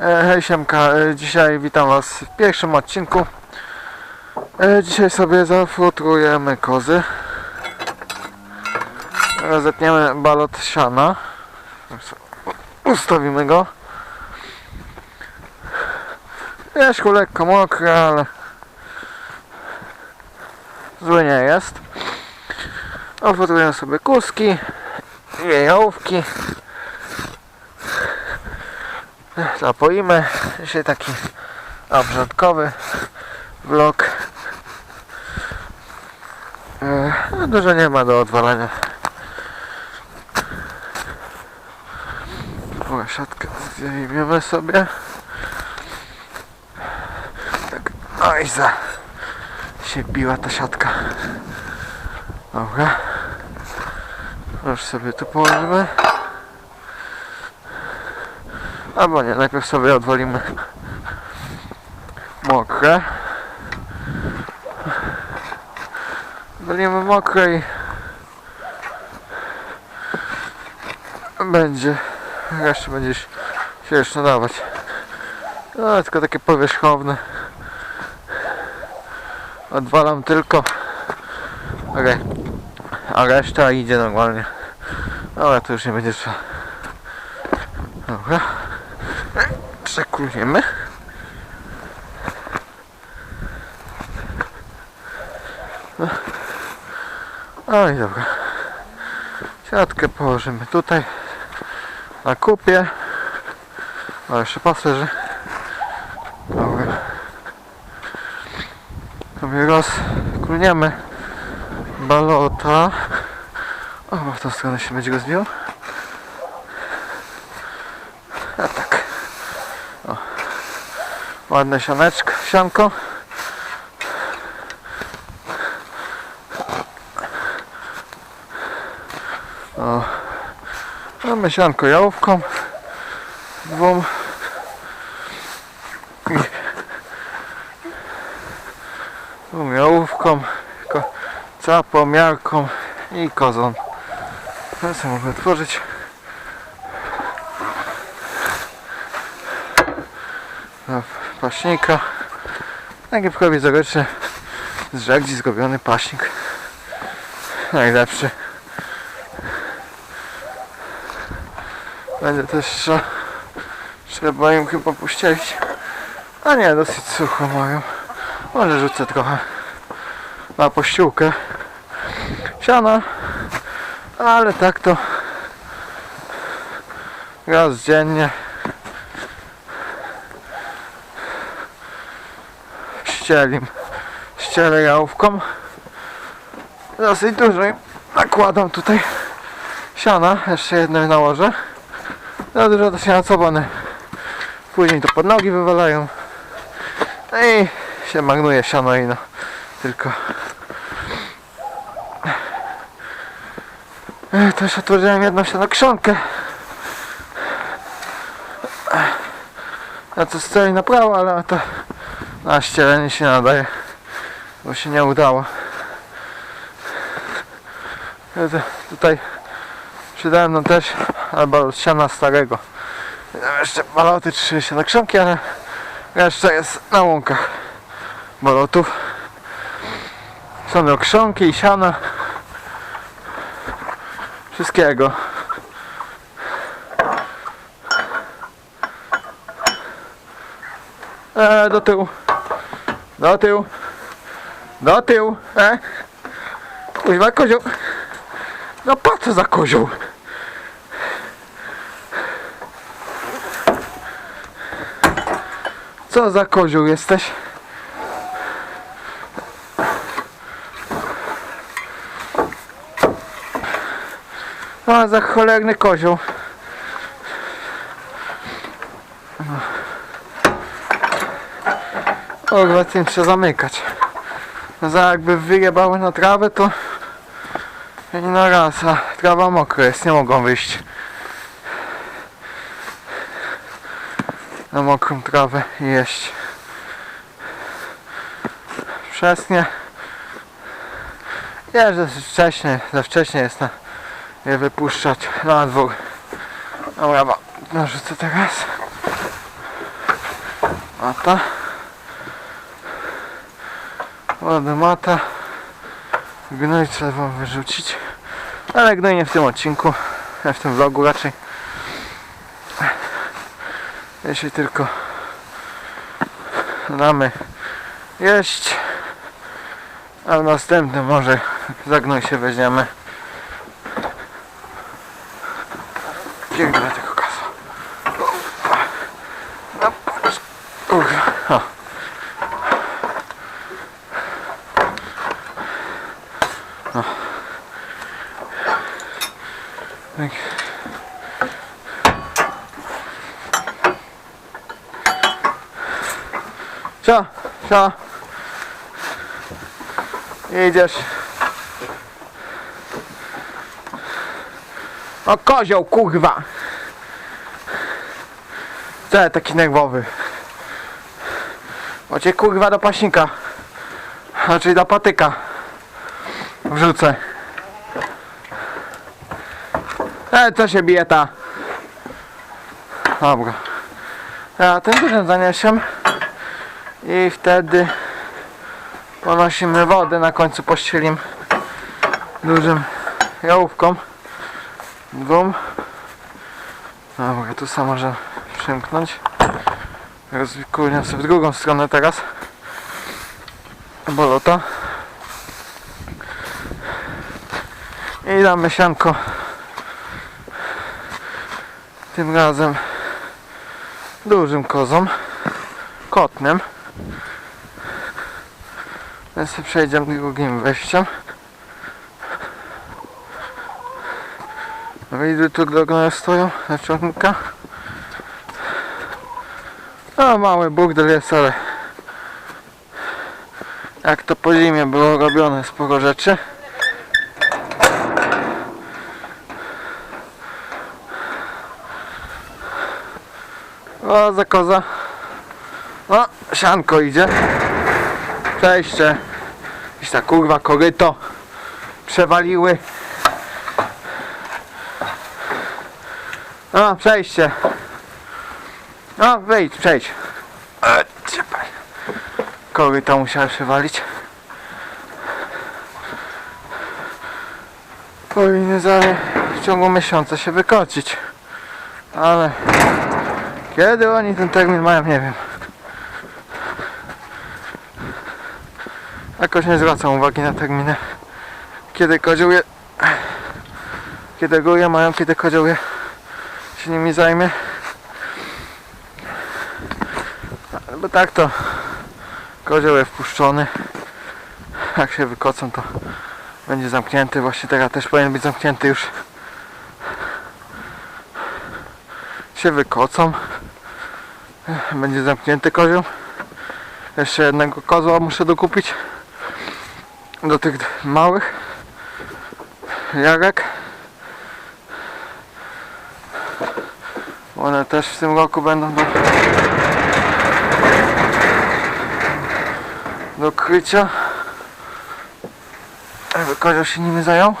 E, Hej Siemka, e, dzisiaj witam Was w pierwszym odcinku. E, Dzisiaj sobie zafutrujemy kozy. Rozetniemy balot siana. Ustawimy go. Wierzchu lekko mokre, ale zły nie jest. Ofutrujemy sobie kuski, wiejołówki. Zapoimy. Dzisiaj taki obrządkowy vlog. E, no Dużo nie ma do odwalenia. O, siatkę zdejmiemy sobie. Tak, oj za się biła ta siatka. Dobra. Już sobie tu położymy. Albo nie, najpierw sobie odwalimy mokre. Odwalimy mokre i będzie, jeszcze będzie się jeszcze dawać. No, tylko takie powierzchowne. Odwalam tylko. Okej. A reszta idzie normalnie. Ale to już nie będzie trzeba. Dobra przeklujemy. Oj, dobra. Siatkę położymy tutaj na kupie. O, jeszcze pasażer. Dobra. Sobie rozkluniemy balota. O, w tą stronę się będzie go zwijał. A tak. Ładne sianeczko, sianko. O. Mamy sianko jałówką. Dwóm. Dwóm jałówką. ko- Capą, miarką i kozą. Ja sobie mogę otworzyć. Paśnika. Prawie zoroczny z żagdzi zrobiony paśnik. Najlepszy. Będzie też trza- trzeba im chyba puścić. A nie, dosyć sucho mają. Może rzucę trochę na pościółkę siana. Ale tak to raz dziennie ścielim ścielę jałówką. Dosyć dużo. I nakładam tutaj siana jeszcze jedno nałożę. Za dużo to bo one później to pod nogi wywalają. No i się magnuje siano i no tylko. E, też otworzyłem jedną siano krzonkę na co stoi na prawo ale to na ścielenie się nadaje, bo się nie udało. Tutaj przede mną też albo siana starego. Jeszcze baloty trzy się na krzonki, ale reszta jest na łąkach balotów. Są do krzonki i siana. Wszystkiego. E, do tyłu. Do tyłu. Do tyłu. E? Kuźwa kozioł. No po co za kozioł? Co za kozioł jesteś? No za cholerny kozioł. Chyba tym trzeba zamykać. No za jakby wyjebały na trawę, to nie na raz, a trawa mokra jest, nie mogą wyjść. Na mokrą trawę i jeść. Przesnie. Nie, że wcześnie, za wcześnie jest na je wypuszczać na dwór. Dobra, narzucę teraz. Mata. Ładna mata. Gnój trzeba wyrzucić. Ale gnój nie w tym odcinku. W tym vlogu raczej. Jeśli tylko damy jeść. A w następnym może za gnój się weźmiemy. Biegnę tego kasa. No, kurwa. O. O. Tak. Co? Co? Idziesz. O kozioł, kurwa! Co taki nerwowy? O cię kurwa do paśnika. Znaczy do patyka. Wrzucę. E, co się bije ta? Dobra. Ja ten dużym zaniesiemy. I wtedy ponosimy wodę na końcu pościelim dużym jałówką. Dwóm. Dobra, tu sam może przymknąć. Rozwikuję sobie w drugą stronę teraz. Bolota. I damy sianko. Tym razem dużym kozom. Kotnym. Więc sobie przejdziemy drugim wejściem. Widzę tu drogę stoją na ciągnika. No mały burdel jest, ale jak to po zimie było robione sporo rzeczy. O, za koza. O, sianko idzie. Przejście. Gdzieś ta kurwa koryto przewaliły. O, przejście. O, wejdź, przejdź. E. Koryto musiałem przewalić. Powinny za w ciągu miesiąca się wykocić. Ale kiedy oni ten termin mają, nie wiem. Jakoś nie zwracam uwagi na terminy. Kiedy kozioł je... Kiedy góry mają, kiedy kozioł je się nimi zajmie. Bo tak to kozioł jest wpuszczony. Jak się wykocą to będzie zamknięty. Właśnie teraz też powinien być zamknięty już. Się wykocą. Będzie zamknięty kozioł. Jeszcze jednego kozła muszę dokupić. Do tych małych jarek. One też w tym roku będą do, do krycia. Jakby kozioł się nimi zajął.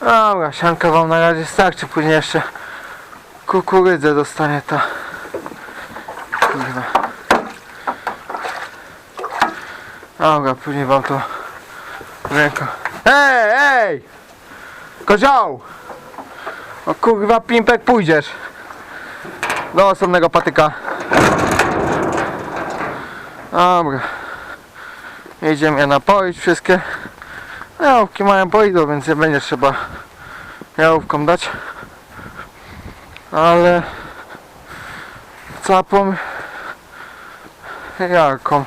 Dobra, sianka wam na razie starczy, później jeszcze kukurydzę dostanie ta. Dobra, później wam to ręką. Ej, ej! Kozioł! O kurwa pimpek pójdziesz do osobnego patyka. Dobra. Jedziemy je napoić wszystkie. Jałówki mają poidą, więc nie będzie trzeba jałówką dać. Ale capą jaką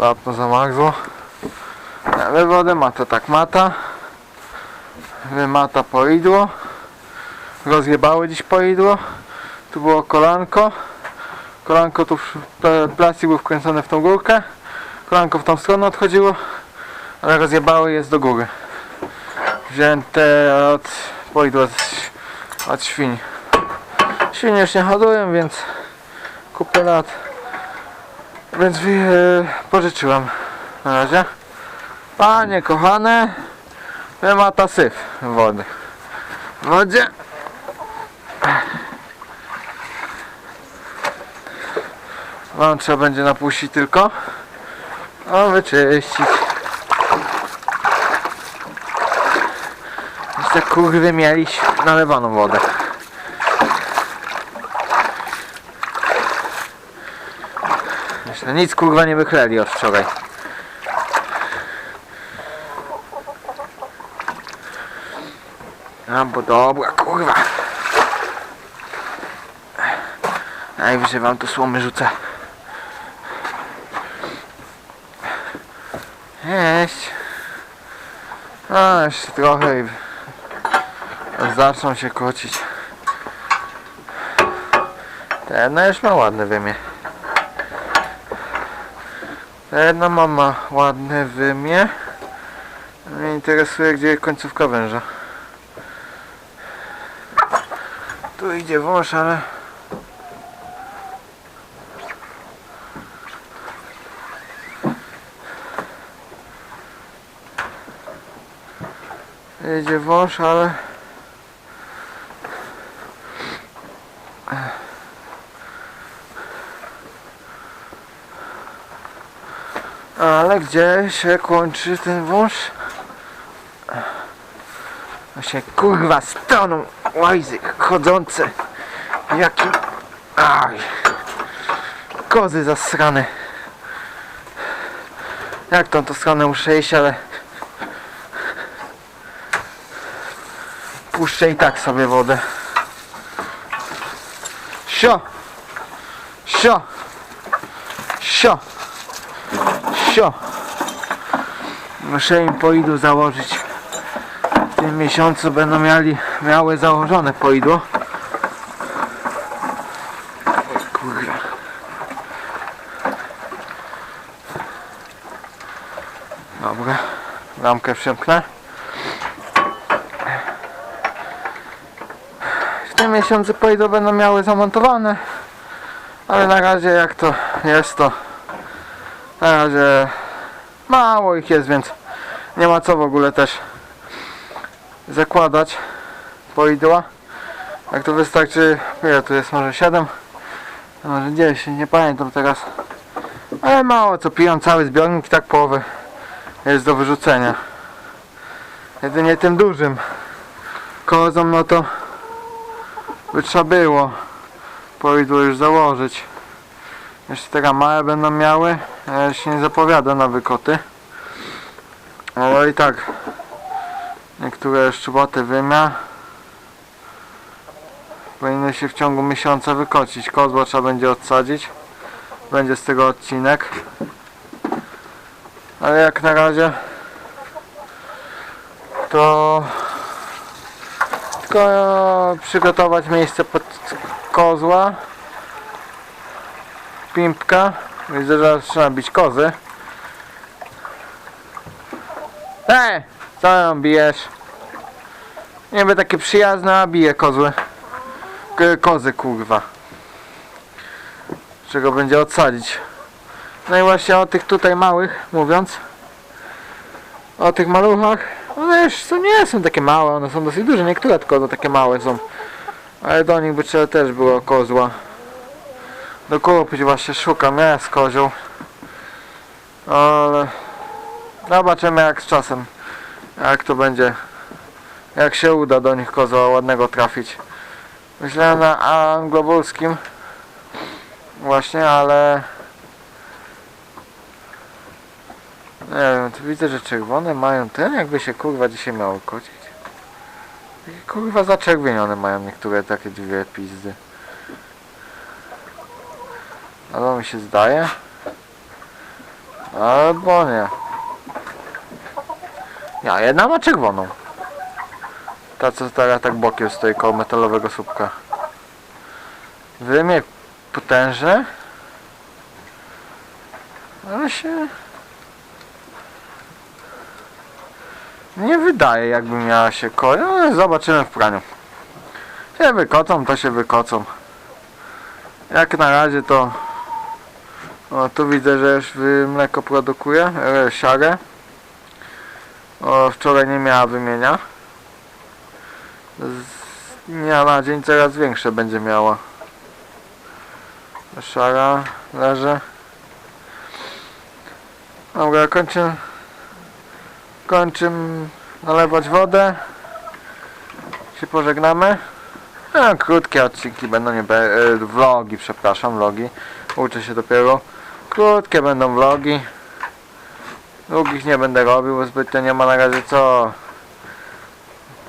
Wapno zamarzło. Ale wodę mata tak mata. Wymata poidło. Rozjebały dziś poidło. Tu było kolanko. Kolanko tu plastik był wkręcony w tą górkę. Kolanko w tą stronę odchodziło. Ale rozjebały jest do góry. Wzięte od poidła od świń. Świnie już nie hodują, więc kupę lat. Więc e, yy, pożyczyłam na razie. Panie kochane, e, ta syf wody. W wodzie. Wam trzeba będzie napuścić tylko. O, wyczyścić. Jeszcze kurwy mieliś nalewaną wodę. Jeszcze nic kurwa nie wychleli od wczoraj. A bo dobra kurwa. Najwyżej wam to słomy rzucę. Jeść. A jeszcze trochę i zaczną się kocić. Ten no już ma ładne wymie. Jedna mama ładne wymie. Mnie interesuje gdzie jest końcówka węża. Tu idzie wąż, ale Jedzie wąż, ale Ale gdzie się kończy ten wąż? Właśnie kurwa stroną łajzy chodzące Jakim Aj Kozy zasrane Jak tą to stronę muszę iść, ale Puszczę i tak sobie wodę. Sio! Sio! Sio Sio. Muszę im poidło założyć. W tym miesiącu będą mieli miały założone poidło. Kurwa Dobra. Lampkę przymknę W tym miesiącu poidło będą miały zamontowane ale na razie jak to jest to na razie mało ich jest, więc nie ma co w ogóle też zakładać poidła. Jak to wystarczy, ile tu jest, może 7, a może 10, nie pamiętam teraz. Ale mało co piją, cały zbiornik, tak połowy jest do wyrzucenia. Jedynie tym dużym kozom, no to by trzeba było poidło już założyć. Jeszcze teraz małe będą miały. Ja się nie zapowiada na wykoty. Ale i tak niektóre szczuboty wymia powinny się w ciągu miesiąca wykocić. Kozła trzeba będzie odsadzić. Będzie z tego odcinek. Ale jak na razie to tylko przygotować miejsce pod kozła pimpka. Widzę, że zaczyna bić kozy. Ej! Co ją bijesz? Niby takie przyjazne, a bije kozły. K kozy, kurwa. Czego będzie odsadzić. No i właśnie o tych tutaj małych, mówiąc. O tych maluchach. One już to nie są takie małe, one są dosyć duże. Niektóre tylko takie małe są. Ale do nich by trzeba też było kozła dokupić właśnie szukam jest kozioł. Ale zobaczymy jak z czasem jak to będzie jak się uda do nich kozła ładnego trafić. Myślałem na anglowolskim właśnie ale nie wiem tu widzę że czerwone mają ten jakby się kurwa dzisiaj miało kocić? Kurwa zaczerwienione mają niektóre takie dwie pizdy Albo mi się zdaje. Albo nie. Ja, jedna ma czerwoną. Ta co teraz tak bokiem stoi koło metalowego słupka. Wymie potężne. Ale się... Nie wydaje jakby miała się kość. No, zobaczymy w praniu. Się wykocą, to się wykocą. Jak na razie to o, tu widzę, że już mleko produkuje, e, siarę. O, wczoraj nie miała wymienia. Z dnia na dzień coraz większe będzie miała. Szara leży. Dobra, kończę. Kończę nalewać wodę. Się pożegnamy. No, krótkie odcinki będą, nie be, e, vlogi, przepraszam, vlogi. Uczę się dopiero. Krótkie będą vlogi. Długich nie będę robił, bo zbytnio nie ma na razie co.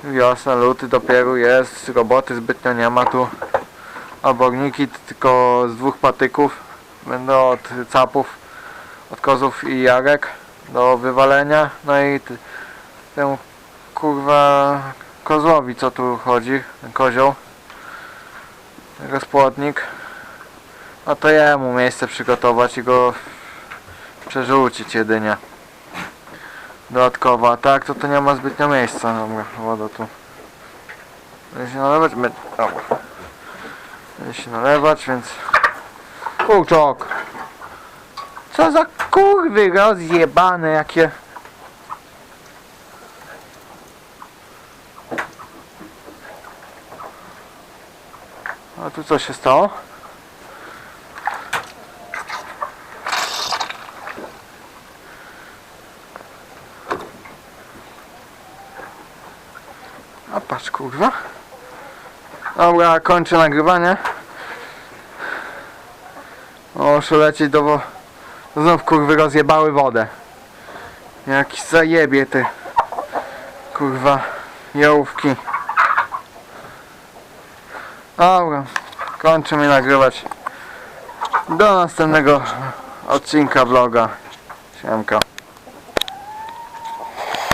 Wiosna, luty dopiero jest, roboty zbytnio nie ma tu. Oborniki tylko z dwóch patyków. Będą od capów, od kozów i jarek do wywalenia. No i temu kurwa kozłowi co tu chodzi, kozioł. Rozpłodnik. No to jemu miejsce przygotować i go przerzucić jedynie. Dodatkowo, a tak to to nie ma zbytnio miejsca. Dobra, woda tu. Będzie się nalewać? Dobra. Będzie się nalewać, więc... Kurczok! Co za kurwy rozjebane jakie... A tu co się stało? A patrz kurwa. Dobra, kończę nagrywanie. Muszę lecieć do wo... Znów kurwy rozjebały wodę. Jakiś zajebie ty. Kurwa. Jałówki. Dobra. Kończymy nagrywać. Do następnego odcinka vloga. Siemka.